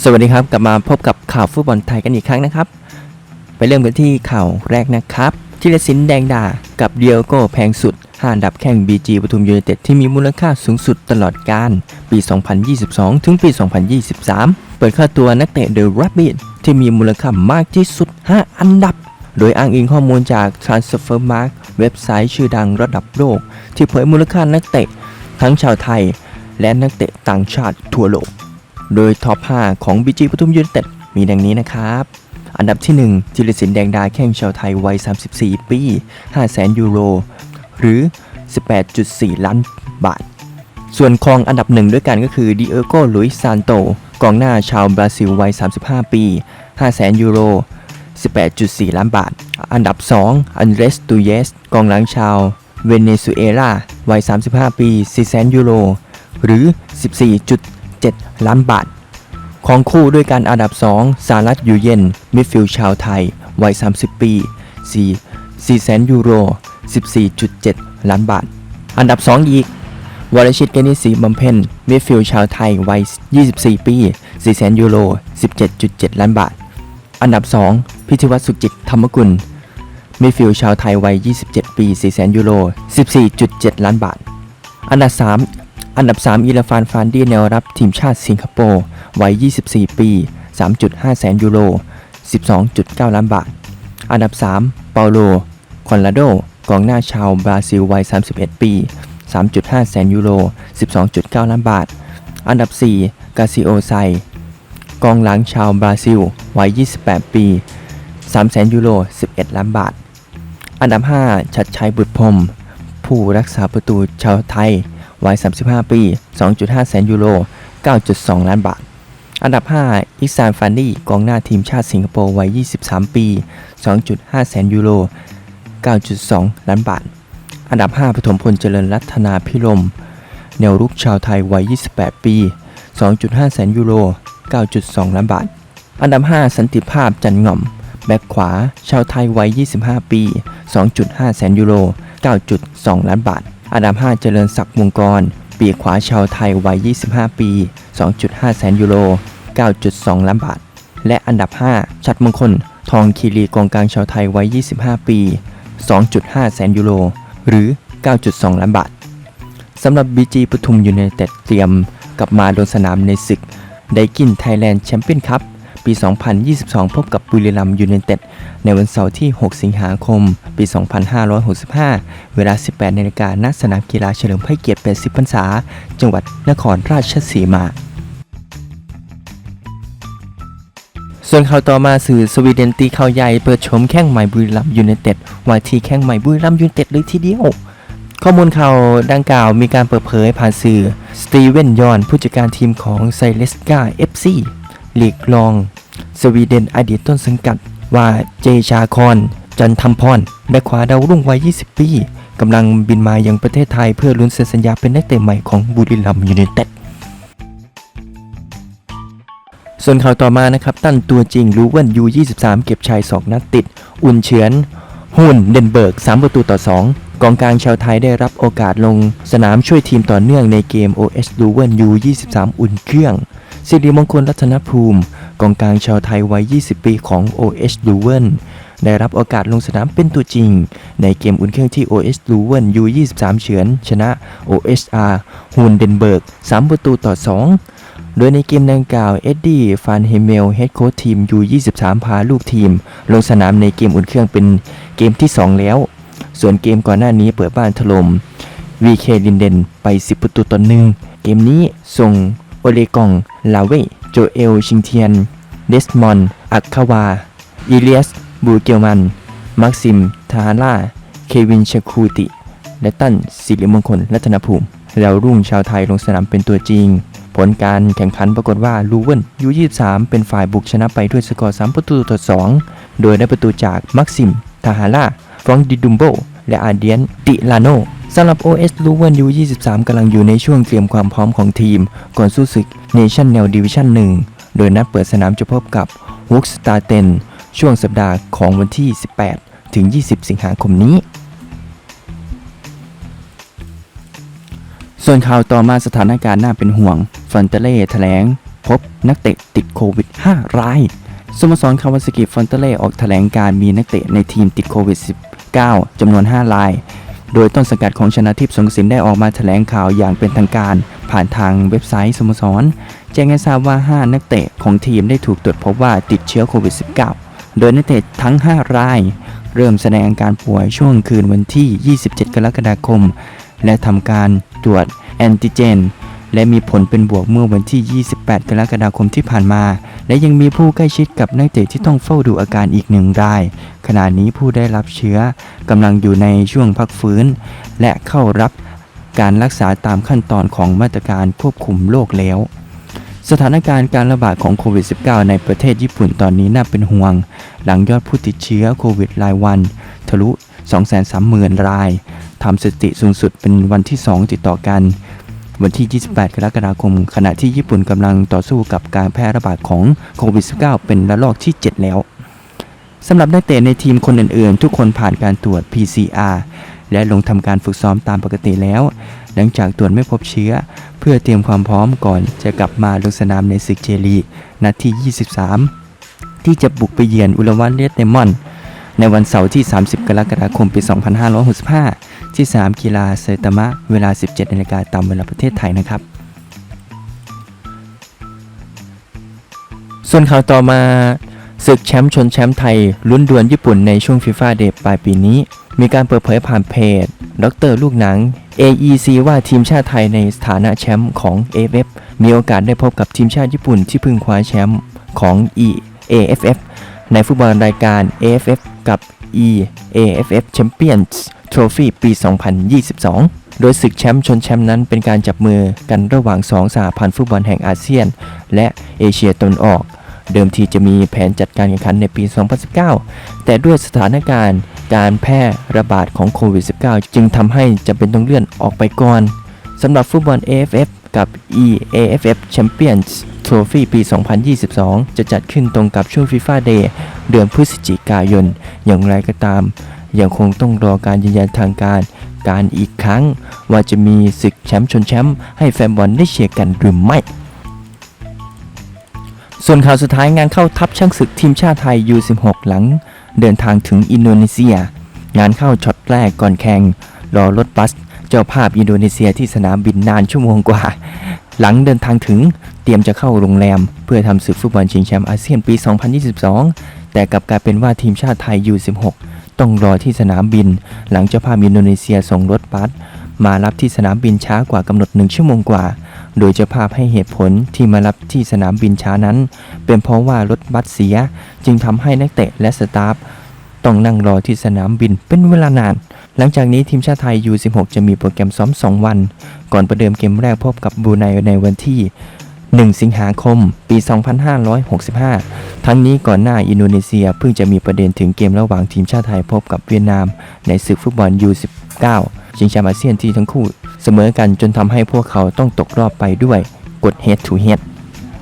สวัสดีครับ กลับมาพบกับข่าวฟุตบอลไทยกันอีกครั้งนะครับ ไปเริ่มกันที่ข่าวแรกนะครับธีรศิลป์แดงดา กับเดียโก้แพงสุดห้าอันดับแข่ง BG ปทุมยูไนเต็ดที่มีมูลค่าสูงสุดตลอดการ ปี 2022 ถึงปี 2023 เปิดค่าตัวนักเตะเดอะรับบิ t ที่มีมูลค่ามากที่สุด 5 อันดับ โดยอ้างอิงข้อมูลจาก Transfermarkt เว็บไซต์ชื่อดังระดับโลก ที่เผยมูลค่านักเตะ ทั้งชาวไทย และนักเตะต่างชาติทั่วโลก โดยท็อป 5 ของ BG ปทุมยูไนเต็ดมีดังนี้นะครับ อันดับที่ 1จิรศิลป์แดงดาแข้งชาวไทยวัย 34 ปี 500,000 ยูโร หรือ 18.4 ล้านบาท ส่วนครองอันดับหนึ่งด้วยกันก็คือดิเอโกลุยซานโตกองหน้าชาวบราซิลวัย 35 ปี 500,000 ยูโร 18.4 ล้านบาท อันดับ 2 อันเดรสตูเยส กองหลังชาวเวเนซุเอลา วัย 35 ปี 400,000 ยูโร หรือ 14. 7 ล้านบาท ของคู่ด้วยกันอันดับ 2 สารัตอยู่เย็น มิดฟิลด์ชาวไทย วัย 30 ปี 4 4แสนยูโร 14.7 ล้านบาท อันดับ 2 อีก วรชิต เกนิสีบำเพ็ญมิดฟิลด์ชาวไทย วัย 24 ปี 4แสนยูโร 17.7 ล้านบาท อันดับ 2 พิธิวัฒน์สุจิตธรรมกุลมิดฟิลด์ชาวไทย วัย 27 ปี 4แสนยูโร 14.7 ล้านบาท อันดับ 3 อันดับ 3 อีลาฟานฟานดี้แนวรับทีมชาติสิงคโปร์วัย 24 ปี 3.5 แสนยูโร 12.9 ล้านบาท อันดับ 3 เปาโล คอนลาโด กองหน้าชาวบราซิลวัย 31 ปี 3.5 แสนยูโร 12.9 ล้านบาท อันดับ 4 กาซิโอไซ กองหลังชาวบราซิล วัย 28 ปี 3 แสนยูโร 11 ล้านบาท อันดับ 5 ชัดชัยบุตรพรมผู้รักษาประตูชาวไทย วัย 35 ปี 2.5 แสนยูโร 9.2 ล้านบาท อันดับ 5 อิซานฟานดี้กองหน้าทีมชาติสิงคโปร์วัย 23 ปี 2.5 แสนยูโร 9.2 ล้านบาท อันดับ 5 ปฐมพลเจริญรัตนาพิรม แนวรุกชาวไทยวัย 28 ปี 2.5 แสนยูโร 9.2 ล้านบาท อันดับ 5 สันติภาพจันง่อม แบ็คขวา ชาวไทยวัย 25 ปี 2.5 แสนยูโร 9.2 ล้านบาท อันดับ 5 เจริญศักดิ์วงกร ปีกขวาชาวไทยวัย 25 ปี 2.5 แสนยูโร 9.2 ล้านบาท และอันดับ 5 ชัดมงคล ทองคีรีกองกลางชาวไทยวัย 25 ปี 2.5 แสนยูโร หรือ 9.2 ล้านบาทสำหรับ BG ปทุมยูไนเต็ดเตรียมกลับมาลงสนามในศึกไดกินไทยแลนด์แชมเปี้ยนคัพ ปี 2022 พบกับบุรีรัมย์ยูไนเต็ดในวันเสาร์ที่ 6 สิงหาคม ปี 2565 เวลา 18นาฬิกาณสนามกีฬาเฉลิมพระเกียรติ 80 พรรษา จังหวัดนครราชสีมา ส่วนข่าวต่อมาสื่อสวีเดนตีข่าวใหญ่เปิดชมแข้งใหม่บุรีรัมย์ยูไนเต็ดว่าที่แข้งใหม่บุรีรัมย์ยูไนเต็ดเลยทีเดียวข้อมูลข่าวดังกล่าวมีการเปิดเผยผ่านสื่อ สตีเวนยอน ผู้จัดการทีมของไซเลสกาเอฟซี ลีกรอง สวีเดนอดีตต้นสังกัดว่าเจชาคอน จันทำพรแบ็คขวาดาวรุ่งวัย 20 ปีกำลังบินมายังประเทศไทยเพื่อลุ้นเซ็นสัญญาเป็นนักเตะใหม่ของบุรีรัมย์ยูไนเต็ดส่วนข่าวต่อมานะครับ ตั้นตัวจริงรู้ว่ายู23 เก็บชัย2 นัดติด อุ่นเฉือน หุ่นเดนเบิร์ก 3 ประตูต่อ 2 กองกลางชาวไทยได้รับโอกาสลงสนามช่วยทีมต่อเนื่องในเกม OS l u w e n U 23 อุ่นเครื่อง สิริมงคลรัตนภูมิกองกลางชาวไทยวัย 20 ปีของ OS l u w e n ได้รับโอกาสลงสนามเป็นตัวจริง ในเกมอุ่นเครื่องที่ OS l u w e n U 23 เฉือน ชนะ OSR หุ่นเดนเบิร์ก 3 ประตูต่อ 2 โดยในเกมดังกล่าว เอ็ดดี้ฟานเฮเมลเฮดโค้ชทีม U23 พาลูกทีม ลงสนามในเกมอุ่นเครื่องเป็นเกมที่ 2 แล้ว ส่วนเกมก่อนหน้านี้เปิดบ้านถล่ม VK ลินเดนไป 10 ประตูต่อหนึ่งเกมนี้ส่ง โอเลกอง ลาเว โจเอล ชิงเทียน เดสมอน อัคคาวา อิเลียส บูเกลมัน มักซิม ทาฮาร่า เควินชคูติ และตั้นสิริมงคล รัตนภูมิ แล้วรุ่งชาวไทยลงสนามเป็นตัวจริง ผลการแข่งขันปรากฏว่าลูเวนยู23 เป็นฝ่ายบุกชนะไปด้วยสกอร์ 3 ประตูต่อ 2 โดยได้ประตูจากมักซิม ทาฮาร่า ฟรองดิดุมโบ และอาเดียน ติลาโน สำหรับ OS l u w e n U23 กำลังอยู่ในช่วงเตรียมความพร้อมของทีม ก่อนสู้ศึก Nation n e l Division 1โดยนัดเปิดสนามจะพบกับ w o o k s t a r t e n ช่วงสัปดาห์ของวันที่ 18 ถึง 20 สิงหาคมนี้ ส่วนข่าวต่อมาสถานการณ์น่าเป็นห่วงฟอนเตเล่แถลง พบนักเตะติดโควิด 5 ราย สโมสรคาวาซากิฟอนเตเล่ออกแถลงการมีนักเตะในทีมติดโควิด -19 จำนวน 5 ราย โดยต้นสังกัดของชนะทิพย์สงกสินได้ออกมาแถลงข่าวอย่างเป็นทางการ ผ่านทางเว็บไซต์สโมสร แจ้งให้ทราบว่า 5 นักเตะของทีมได้ถูกตรวจพบว่าติดเชื้อโควิด -19 โดยนักเตะทั้ง 5 ราย เริ่มแสดงอาการป่วยช่วงคืนวันที่ 27 กรกฎาคม และทำการตรวจแอนติเจน และมีผลเป็นบวกเมื่อวันที่ 28 กรกฎาคมที่ผ่านมา และยังมีผู้ใกล้ชิดกับนักเตะที่ต้องเฝ้าดูอาการอีกหนึ่งราย ขณะนี้ผู้ได้รับเชื้อกำลังอยู่ในช่วงพักฟื้น และเข้ารับการรักษาตามขั้นตอนของมาตรการควบคุมโรคแล้วสถานการณ์การระบาดของโควิด -19 ในประเทศญี่ปุ่นตอนนี้น่าเป็นห่วง หลังยอดผู้ติดเชื้อโควิดรายวัน ทะลุ 230,000 ราย ทำสถิติสูงสุดเป็นวันที่ 2 ติดต่อกัน วันที่ 28 กรกฎาคม ขณะที่ญี่ปุ่นกำลังต่อสู้กับการแพร่ระบาดของโควิด -19 เป็นระลอกที่ 7 แล้วสำหรับนักเตะในทีมคนอื่นๆ ทุกคนผ่านการตรวจ PCR และลงทำการฝึกซ้อมตามปกติแล้ว หลังจากตรวจไม่พบเชื้อ เพื่อเตรียมความพร้อมก่อนจะกลับมาลงสนามในศึกเจลีนัดที่ 23 ที่จะบุกไปเยือนอุลวันเลสเดมอน ในวันเสาร์ที่ 30 กรกฎาคม ปี 2565 ที่สนามกีฬาเซตามะเวลา 17นาฬิกาตามเวลาประเทศไทยนะครับ ส่วนข่าวต่อมาศึกแชมป์ชนแชมป์ไทยลุ้นดวลญี่ปุ่นในช่วงฟีฟ่าเดย์ปลายปีนี้ มีการเปิดเผยผ่านเพจ ดรลูกหนัง AEC ว่าทีมชาติไทยในสถานะแชมป์ของ AFF มีโอกาสได้พบกับทีมชาติญี่ปุ่นที่เพิ่งคว้าแชมป์ของ EAFF ในฟุตบอลรายการ AFF กับ EAFF Champions Trophy ปี 2022 โดยศึกแชมป์ชนแชมป์นั้นเป็นการจับมือกันระหว่าง 2สหพันธ์ฟุตบอลแห่งอาเซียน และเอเชียตะวันออก เดิมทีจะมีแผนจัดการแข่งขันในปี 2019 แต่ด้วยสถานการณ์การแพร่ระบาดของโควิด -19 จึงทำให้จำเป็นต้องเลื่อนออกไปก่อนสำหรับฟุตบอล AFF กับ EAFF Champions Trophy ปี 2022 จะจัดขึ้นตรงกับช่วง FIFA Day เดือนพฤศจิกายน อย่างไรก็ตาม ยังคงต้องรอการยืนยันทางการ การอีกครั้ง ว่าจะมีศึกแชมป์ชนแชมป์ให้แฟนบอลได้เชียร์กันหรือไม่ ส่วนข่าวสุดท้ายงานเข้าทัพช่างศึกทีมชาติไทย U16 หลัง เดินทางถึงอินโดนีเซีย งานเข้าช็อตแรกก่อนแข่งรอรถบัส เจ้าภาพอินโดนีเซียที่สนามบินนานชั่วโมงกว่า หลังเดินทางถึงเตรียมจะเข้าโรงแรม เพื่อทำศึกฟุตบอลชิงแชมป์อาเซียนปี 2022 แต่กลับกลายเป็นว่าทีมชาติไทย U16 ต้องรอที่สนามบิน หลังเจ้าภาพอินโดนีเซียส่งรถบัสมารับที่สนามบินช้ากว่ากำหนดหนึ่งชั่วโมงกว่า โดยเจ้าภาพให้เหตุผลที่มารับที่สนามบินช้านั้น เป็นเพราะว่ารถบัสเสียจึงทำให้นักเตะและสตาฟต้องนั่งรอที่สนามบินเป็นเวลานาน หลังจากนี้ทีมชาติไทย U16 จะมีโปรแกรมซ้อม 2 วัน ก่อนประเดิมเกมแรกพบกับบรูไนในวันที่ 1 สิงหาคม ปี 2565 ทั้งนี้ก่อนหน้าอินโดนีเซียเพิ่งจะมีประเด็นถึงเกมระหว่างทีมชาติไทยพบกับเวียดนาม ในศึกฟุตบอล U19 ชิงแชมป์อาเซียนที่ทั้งคู่ เสมอกันจนทำให้พวกเขาต้องตกรอบไปด้วยกฎ head to head